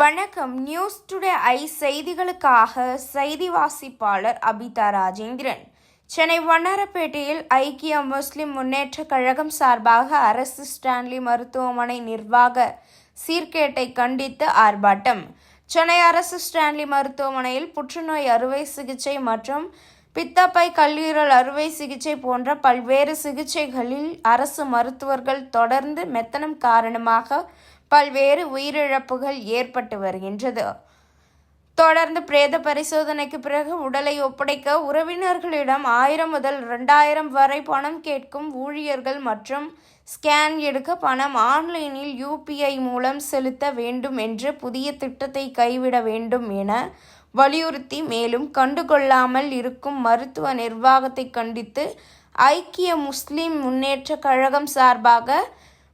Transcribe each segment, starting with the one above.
வணக்கம். News today I செய்திகளுக்காக செய்தி வாசிப்பாளர் அபிதா ராஜேந்திரன். சென்னை வண்ணாரப்பேட்டையில் ஐக்கிய முஸ்லிம் முன்னேற்ற கழகம் சார்பாக அரசு ஸ்டான்லி மருத்துவமனை நிர்வாக சீர்கேட்டை கண்டித்து ஆர்ப்பாட்டம். சென்னை அரசு ஸ்டான்லி மருத்துவமனையில் புற்றுநோய் அறுவை சிகிச்சை மற்றும் பித்தப்பை கல்லீரல் அறுவை சிகிச்சை போன்ற பல்வேறு சிகிச்சைகளில் அரசு மருத்துவர்கள் தொடர்ந்து மெத்தனம் காரணமாக பல்வேறு உயிரிழப்புகள் ஏற்பட்டு வருகின்றது. தொடர்ந்து பிரேத பரிசோதனைக்கு பிறகு உடலை ஒப்படைக்க உறவினர்களிடம் ஆயிரம் முதல் ரெண்டாயிரம் வரை பணம் கேட்கும் ஊழியர்கள் மற்றும் ஸ்கேன் எடுக்க பணம் ஆன்லைனில் யூபிஐ மூலம் செலுத்த வேண்டும் என்று புதிய திட்டத்தை கைவிட வேண்டும் என வலியுறுத்தி மேலும் கண்டுகொள்ளாமல் இருக்கும் மருத்துவ நிர்வாகத்தை கண்டித்து ஐக்கிய முஸ்லிம் முன்னேற்ற கழகம் சார்பாக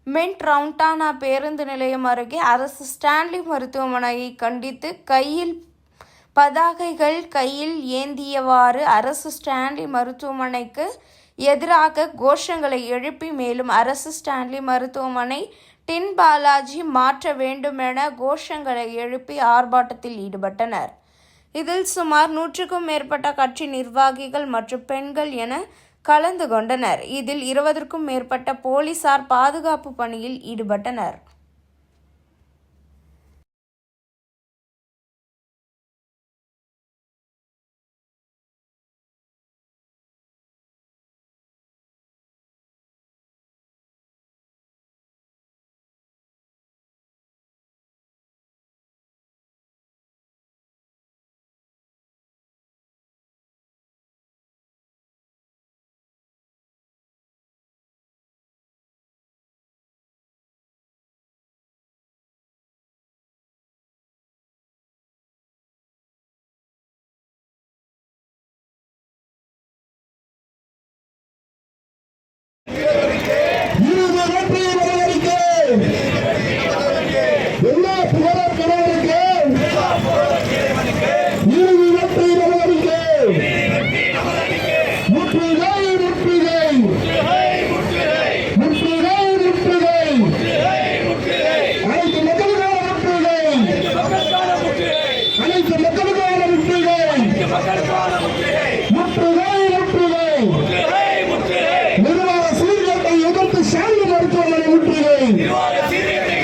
மின்ட் ரவுண்டானா பேருந்து நிலையம் அருகே அரசு ஸ்டான்லி மருத்துவமனையை கண்டித்து கையில் பதாகைகள் கையில் ஏந்தியவாறு அரசு ஸ்டான்லி மருத்துவமனைக்கு எதிராக கோஷங்களை எழுப்பி மேலும் அரசு ஸ்டான்லி மருத்துவமனை டின் பாலாஜி மாற்ற வேண்டுமென கோஷங்களை எழுப்பி ஆர்ப்பாட்டத்தில் ஈடுபட்டனர். இதில் சுமார் நூற்றுக்கும் மேற்பட்ட கட்சி நிர்வாகிகள் மற்றும் பெண்கள் என கலந்து கொண்டனர். இதில் இருபதற்கும் மேற்பட்ட போலீசார் பாதுகாப்பு பணியில் ஈடுபட்டனர் இருபது வெற்றி நடவடிக்கை எல்லா புகழும் கணவனுக்கு இருபது வெற்றி நடவடிக்கை முற்றுகை முற்றுகை முற்றுகை முற்றுகை அனைத்து மக்களுக்கான முற்றுகை அனைத்து மக்களுக்கான முற்றுகை முற்றுகை முற்றுகை நிர்வாக சீர்கேட்டை எதிர்த்து சாந்தி மருத்துவமனை முற்றுகை நிர்வாக சீர்கேட்டை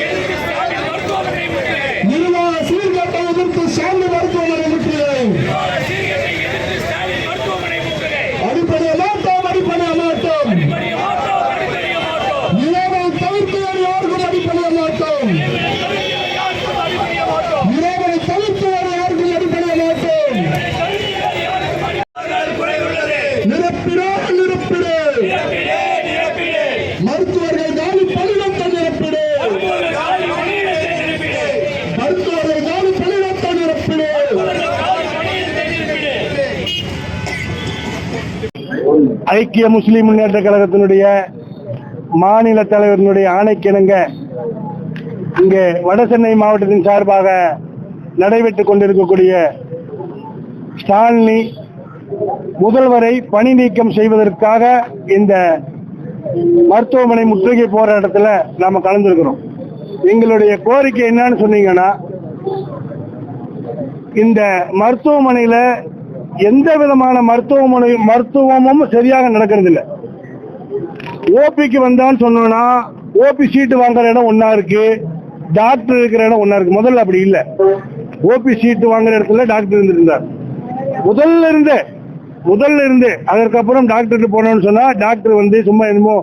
எதிர்த்து சாந்தி மருத்துவமனை முற்றுகை அடிப்படைய மாட்டோம் அடிப்படைய மாட்டோம் இறைவை தவிர்த்து வேறு யாருக்கும் அடிப்படைய மாட்டோம் இறைவனை தவிர்த்து வேறு யாருக்கும் அடிப்படைய மாட்டோம் நிரப்பிட நிரப்பிட மருத்துவர்கள் காலி பணியிடத்தை நிரப்பிடு மருத்துவர்கள் காலி பணியிடத்தை நிரப்பிடு ஐக்கிய முஸ்லிம் முன்னேற்ற கழகத்தினுடைய மாநில தலைவரினுடைய ஆணைக்கிணங்க இங்கே வடசென்னை மாவட்டத்தின் சார்பாக நடைபெற்றுக் கொண்டிருக்கக்கூடிய ஸ்டாலினி முதல்வரை பணி நீக்கம் செய்வதற்காக இந்த மருத்துவமனை முற்றுகை போராட்டத்தில் நாம கலந்துருக்கிறோம். எங்களுடைய கோரிக்கை என்னன்னு சொன்னீங்கன்னா இந்த மருத்துவமனையில எந்த விதமான மருத்துவமனை மருத்துவமும் சரியாக நடக்கிறது ஓபிக்கு வந்தான்னு சொன்னோம்னா ஓபி சீட்டு வாங்குற இடம் ஒன்னா இருக்கு. டாக்டர் இருக்கிற இடம் ஒன்னா இருக்கு. முதல்ல அப்படி இல்ல. ஓபி சீட்டு வாங்குற இடத்துல டாக்டர் இருந்திருந்தார். முதல்ல இருந்தே முதல்ல இருந்தே அதற்கப்புறம் டாக்டர் போனோம்னு சொன்னா டாக்டர் வந்து சும்மா என்னமோ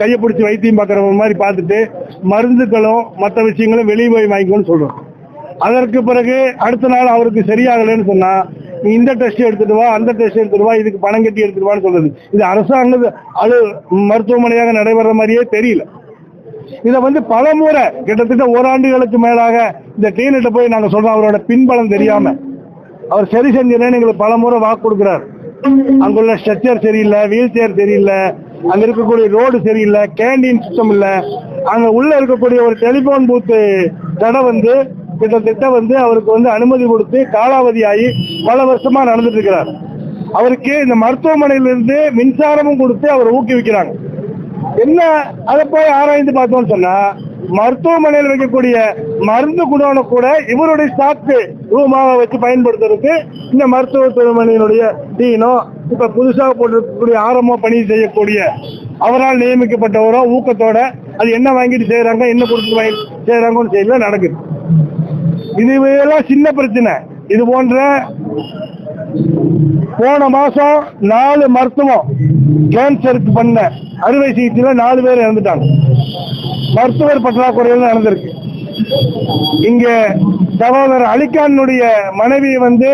கையை பிடிச்சி வைத்தியம் பார்க்குற மாதிரி பார்த்துட்டு மருந்துகளும் மற்ற விஷயங்களும் வெளியே போய் வாங்கிக்கோன்னு சொல்றோம் அதற்கு பிறகு அடுத்த நாள் அவருக்கு சரியாகலைன்னு சொன்னா நீ இந்த டெஸ்ட் எடுத்துட்டு வா அந்த டெஸ்ட் எடுத்துட்டு வா இதுக்கு பணம் கட்டி எடுத்துட்டு வான்னு சொல்றது. இது அரசாங்க அது மருத்துவமனையாக நடைபெற மாதிரியே தெரியல. இதை வந்து பல முறை கிட்டத்தட்ட ஓராண்டுகளுக்கு மேலாக இந்த டீனிட்ட போய் நாங்க சொல்றோம் அவரோட பின்பலம் தெரியாம. அவர் சரி செஞ்சிடறேன்னு எங்களுக்கு பல முறை வாக்கு கொடுக்குறாரு. அங்குள்ள ஸ்ட்ரக்சர் சரியில்லை வீல் சேர் சரியில்லை அங்க இருக்கக்கூடிய ரோடு சரியில்லை கேண்டீன் சுத்தம் இல்ல. அங்க உள்ள இருக்கக்கூடிய ஒரு டெலிபோன் பூத்து கடை வந்து கிட்டத்தட்ட வந்து அவருக்கு வந்து அனுமதி கொடுத்து காலாவதி ஆகி பல வருஷமா நடந்துட்டு இருக்கிறார் அவருக்கு இந்த மருத்துவமனையிலிருந்து மின்சாரமும் கொடுத்து அவர் ஊக்குவிக்கிறாங்க. என்ன அதை போய் ஆராய்ந்து பார்த்தோம்னு சொன்னா மருத்துவமனையில் வைக்கக்கூடிய மருந்து குடோனை கூட இவருடைய ஸ்டாக்கு ரூமாக வச்சு பயன்படுத்துறதுக்கு இந்த மருத்துவமனையினுடைய டீனோ இப்ப புதுசாக போட்டிருக்கக்கூடிய ஆரம்பம் பணி செய்யக்கூடிய அவரால் நியமிக்கப்பட்டவரோ ஊக்கத்தோட அது என்ன வாங்கிட்டு செய்யறாங்க என்ன கொடுத்து வாங்கி செய்யறாங்கன்னு செய்யல நடக்குது. இது எல்லாம் சின்ன பிரச்சனை. இது போன்ற போன மாசம் நாலு மருத்துவம் கேன்சருக்கு பண்ண அறுவை சிகிச்சையில நாலு பேர் இறந்துட்டாங்க. மருத்துவர் பற்றாக்குறையில் நடந்திருக்கு. இங்க சகோதரர் அலிகானுடைய மனைவி வந்து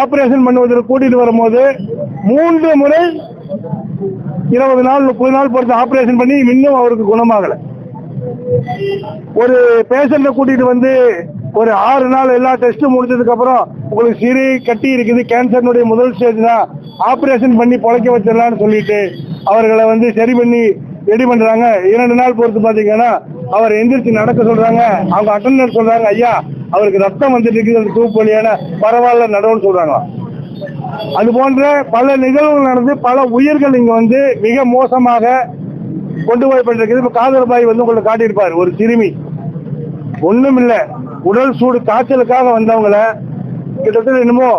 ஆபரேஷன் பண்ணுவதற்கு கூட்டிட்டு வரும்போது மூன்று முறை இருபது நாள் முப்பது நாள் பொறுத்து ஆபரேஷன் பண்ணி இன்னும் அவருக்கு குணமாகலை. ஒரு பேஷண்ட கூட்டிட்டு வந்து ஒரு ஆறு நாள் எல்லா டெஸ்ட்டும் முடிச்சதுக்கு அப்புறம் உங்களுக்கு சிறு கட்டி இருக்குது. கேன்சர்னுடைய முதல் ஸ்டேஜ் தான். ஆபரேஷன் பண்ணி பொழைக்க வச்சிடலாம்னு சொல்லிட்டு அவர்களை வந்து சரி பண்ணி ரெடி பண்றாங்க. இரண்டு நாள் பொறுத்து பாத்தீங்கன்னா அவர் எந்திரிச்சு நடக்க சொல்றாங்க. அவங்க அட்டண்டர் சொல்றாங்க ஐயா அவருக்கு ரத்தம் வந்துட்டு இருக்குது. அந்த தூப்பு வழியான பரவாயில்ல நடவுன்னு சொல்றாங்க அது போன்ற பல நிகழ்வுகள் நடந்து பல உயிர்கள் இங்க வந்து மிக மோசமாக கொண்டு போய் போய்பட்டிருக்குது இப்ப காதர்பாய் வந்து உங்களுக்கு காட்டியிருப்பார் ஒரு சிறுமி. ஒண்ணும் இல்ல உடல் சூடு காய்ச்சலுக்காக வந்தவங்கள கிட்டத்தட்ட என்னமோ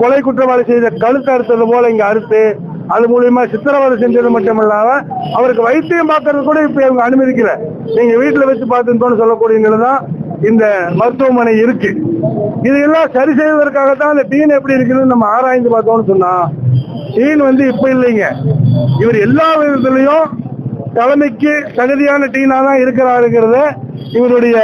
கொலை குற்றவாளி செய்த கழுத்து அறுத்தது போல இங்க அறுத்து அது மூலியமா சித்திரவதை செஞ்சது மட்டும் இல்லாம அவருக்கு வைத்தியம் பார்க்கறது கூட இப்ப இவங்க அனுமதிக்கல. நீங்க வீட்டுல வச்சு பார்த்துட்டோம்னு சொல்லக்கூடிய நிலைதான் இந்த மருத்துவமனை இருக்கு. இதையெல்லாம் சரி செய்வதற்காகத்தான் அந்த டீன் எப்படி இருக்குன்னு நம்ம ஆராய்ந்து பார்த்தோம்னு சொன்னா டீன் வந்து இப்ப இல்லைங்க. இவர் எல்லா விதத்திலையும் தலைமைக்கு தகுதியான டீனா தான் இருக்கிறாருங்கிறத இவருடைய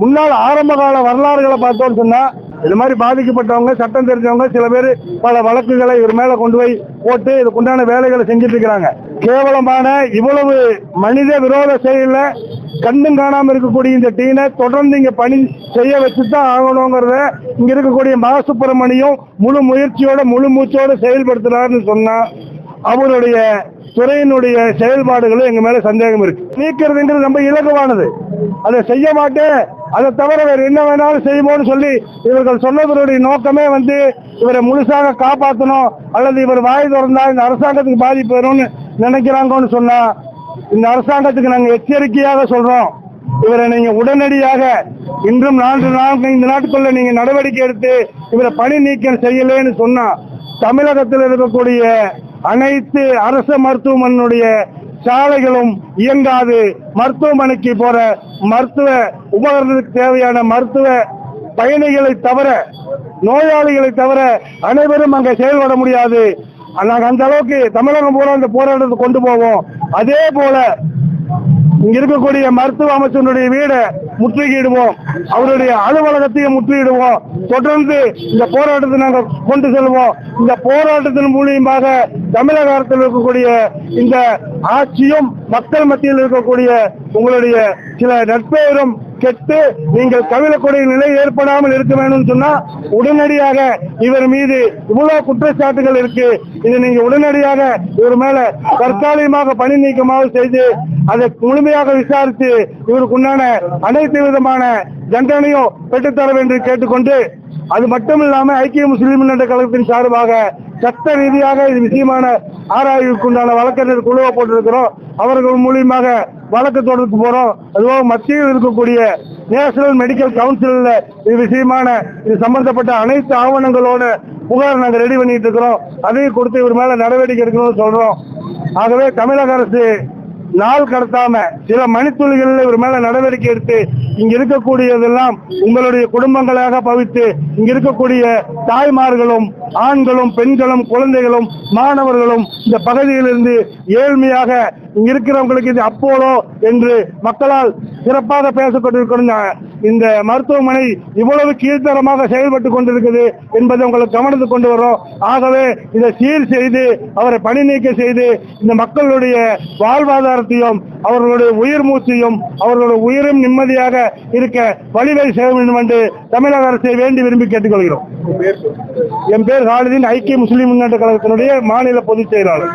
முன்னாள் ஆரம்ப கால வரலாறுகளை பார்த்தோம்னு சொன்னா இது மாதிரி பாதிக்கப்பட்டவங்க சட்டம் தெரிஞ்சவங்க சில பேர் பல வழக்குகளை இவர் மேல கொண்டு போய் போட்டு இதுக்குண்டான வேலைகளை செஞ்சுட்டு இருக்கிறாங்க. கேவலமான இவ்வளவு மனித விரோத செயல கண்ணும் காணாம இருக்கக்கூடிய இந்த டீனை தொடர்ந்து இங்க பணி செய்ய வச்சுதான் ஆகணுங்கிறத இங்க இருக்கக்கூடிய மகசுப்பிரமணியம் முழு முயற்சியோட முழு மூச்சோட செயல்படுத்துறாருன்னு சொன்னா அவருடைய துறையினுடைய செயல்பாடுகளும் எங்க மேல சந்தேகம் இருக்கு. நீக்கிறதுங்கிறது ரொம்ப இலகுவானது. அதை செய்ய மாட்டேன். அதை தவிர வேற என்ன வேணாலும் செய்வோம்னு சொல்லி இவர்கள் சொன்னதனுடைய நோக்கமே வந்து இவரை முழுசாக காப்பாற்றணும் அல்லது இவர் வாய் திறந்தா இந்த அரசாங்கத்துக்கு பாதிப்பு வரும்னு நினைக்கிறாங்கன்னு சொன்னா இந்த அரசாங்கத்துக்கு நாங்கள் எச்சரிக்கையாக சொல்றோம். இவரை நீங்க உடனடியாக இன்றும் நான்கு நான்கு இந்த நாட்டுக்குள்ள நீங்க நடவடிக்கை எடுத்து இவரை பணி நீக்கம் செய்யலேன்னு சொன்னா தமிழகத்தில் இருக்கக்கூடிய அனைத்து அரசு மருத்துவமனையுடைய சாலைகளும் இயங்காது. மருத்துவமனைக்கு போற மருத்துவ உபகரணத்துக்கு தேவையான மருத்துவ பயணிகளை தவிர நோயாளிகளை தவிர அனைவரும் அங்கே செயல்பட முடியாது. நாங்கள் அந்த அளவுக்கு தமிழகம் பூரா அந்த போராட்டத்தை கொண்டு போவோம். அதே போல இங்க இருக்கக்கூடிய மருத்துவ அமைச்சனுடைய வீடை முற்றுகையிடுவோம். அவருடைய அலுவலகத்தையும் முற்றுகையிடுவோம். தொடர்ந்து இந்த போராட்டத்தை நாங்கள் கொண்டு செல்வோம். இந்த போராட்டத்தின் மூலியமாக தமிழக அரசில் இருக்கக்கூடிய இந்த ஆட்சியும் மக்கள் மத்தியில் இருக்கக்கூடிய உங்களுடைய சில நட்பெயரும் கெட்டு நீங்கள் கவிழக்கூடிய நிலை ஏற்படாமல் இருக்க வேண்டும் சொன்னா உடனடியாக இவர் மீது இவ்வளவு குற்றச்சாட்டுகள் இருக்கு. இதை நீங்க உடனடியாக இவர் மேல தற்காலிகமாக பணி நீக்கமாக செய்து அதை முழுமையாக விசாரித்து இவருக்கு உண்டான அனைத்து விதமான தண்டனையும் பெற்றுத்தர வேண்டும் கேட்டுக்கொண்டு அது மட்டும் இல்லாம ஐக்கிய முஸ்லீம் முன்னேற்ற கழகத்தின் சார்பாக சட்ட ரீதியாக இது விஷயமான ஆராய்வுக்கு உண்டான வழக்கறிஞர் குழுவை போட்டிருக்கிறோம். அவர்கள் மூலியமாக வழக்கு தொடர்ந்து போறோம். அதுபோக மத்தியில் இருக்கக்கூடிய நேஷனல் மெடிக்கல் கவுன்சிலில் இது விஷயமான இது சம்பந்தப்பட்ட அனைத்து ஆவணங்களோட புகார் நாங்கள் ரெடி பண்ணிட்டு இருக்கிறோம். அதையும் கொடுத்து இவர் மேல நடவடிக்கை எடுக்கணும்னு சொல்றோம். ஆகவே தமிழக அரசு நாள் கடத்தாம சில மணித்துளிகளில் இவர் மேல நடவடிக்கை எடுத்து இங்க இருக்கக்கூடியதெல்லாம் உங்களுடைய குடும்பங்களாக பவித்து இங்க இருக்கக்கூடிய தாய்மார்களும் ஆண்களும் பெண்களும் குழந்தைகளும் மாணவர்களும் இந்த பகுதியிலிருந்து ஏழ்மையாக இங்க இருக்கிறவங்களுக்கு இது அப்போலோ என்று மக்களால் சிறப்பாக பேசப்பட்டிருக்கிற இந்த மருத்துவமனை இவ்வளவு கீழ்த்தரமாக செயல்பட்டு கொண்டிருக்குது என்பதை உங்களுக்கு கவனத்துக்கு கொண்டு வரோம் ஆகவே இதை சீர் செய்து அவரை பணி நீக்கம் செய்து இந்த மக்களுடைய வாழ்வாதாரத்தையும் அவர்களுடைய உயிர் மூச்சையும் அவர்களுடைய உயிரும் நிம்மதியாக இருக்க வழிவகை செய்ய வேண்டும் என்று தமிழக அரசை வேண்டி விரும்பி கேட்டுக்கொள்கிறோம். என் பேர் ஹாலிதின் ஐக்கிய முஸ்லீம் முன்னேற்ற கழகத்தினுடைய மாநில பொதுச் செயலாளர்.